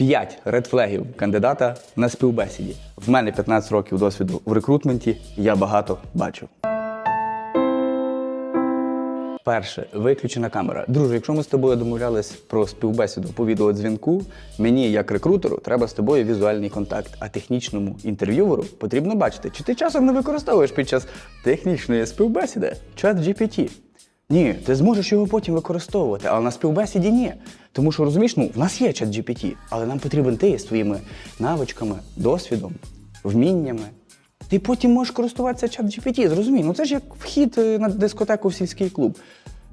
5 редфлегів кандидата на співбесіді. В мене 15 років досвіду в рекрутменті. Я багато бачив. Перше, виключена камера. Друже, якщо ми з тобою домовлялись про співбесіду по відеодзвінку, мені, як рекрутеру, треба з тобою візуальний контакт, а технічному інтерв'юверу потрібно бачити, чи ти часом не використовуєш під час технічної співбесіди чат GPT. Ні, ти зможеш його потім використовувати, але на співбесіді ні. Тому що розумієш, ну в нас є чат GPT, але нам потрібен ти з твоїми навичками, досвідом, вміннями. Ти потім можеш користуватися чат GPT, зрозумій. Ну це ж як вхід е, на дискотеку в сільський клуб.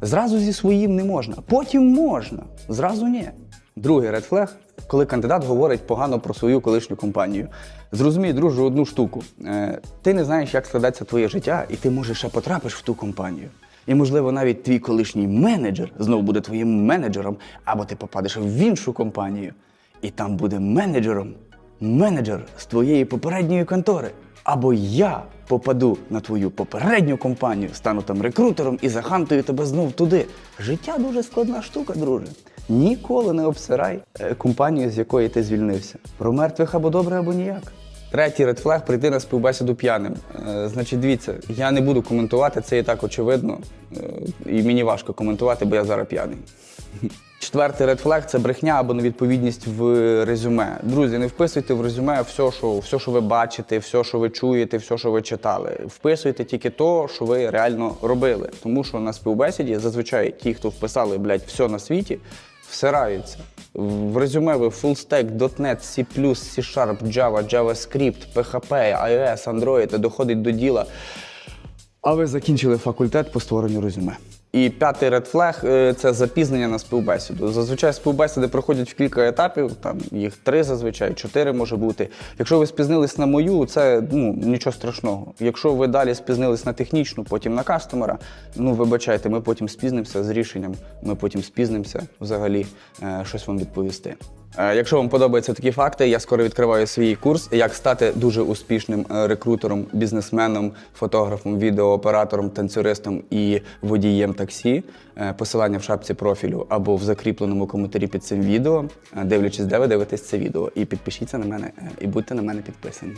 Зразу зі своїм не можна. Потім можна, зразу ні. Другий редфлег, коли кандидат говорить погано про свою колишню компанію. Зрозумій, друже, одну штуку. Е, ти не знаєш, як складеться твоє життя, і ти може ще потрапиш в ту компанію. І, можливо, навіть твій колишній менеджер знову буде твоїм менеджером, або ти попадеш в іншу компанію, і там буде менеджером менеджер з твоєї попередньої контори. Або я попаду на твою попередню компанію, стану там рекрутером і захантую тебе знов туди. Життя дуже складна штука, друже. Ніколи не обсирай е, компанію, з якої ти звільнився. Про мертвих або добре, або ніяк. Третій редфлег прийти на співбесіду п'яним. Е, значить, дивіться, я не буду коментувати, це і так очевидно. Е, і мені важко коментувати, бо я зараз п'яний. Четвертий редфлег це брехня або невідповідність в резюме. Друзі, не вписуйте в резюме все, що, все, що ви бачите, все, що ви чуєте, все, що ви читали. Вписуйте тільки то, що ви реально робили. Тому що на співбесіді зазвичай ті, хто вписали блядь, все на світі, всираються. В резюме ви fullstack, .NET, C++, C-Sharp, Java, JavaScript, PHP, iOS, Android, доходить до діла. А ви закінчили факультет по створенню резюме. І п'ятий Red Flag це запізнення на співбесіду. Зазвичай співбесіди проходять в кілька етапів, там їх три зазвичай, чотири може бути. Якщо ви спізнились на мою, це ну нічого страшного. Якщо ви далі спізнились на технічну, потім на кастомера, ну вибачайте, ми потім спізнимося з рішенням, ми потім спізнимося взагалі е, щось вам відповісти. Е, Якщо вам подобаються такі факти, я скоро відкриваю свій курс, як стати дуже успішним е, рекрутером, бізнесменом, фотографом, відеооператором, танцюристом і водієм таксі. Е, Посилання в шапці профілю або в закріпленому коментарі під цим відео, дивлячись, де ви дивитесь це відео. І підпишіться на мене і будьте на мене підписані.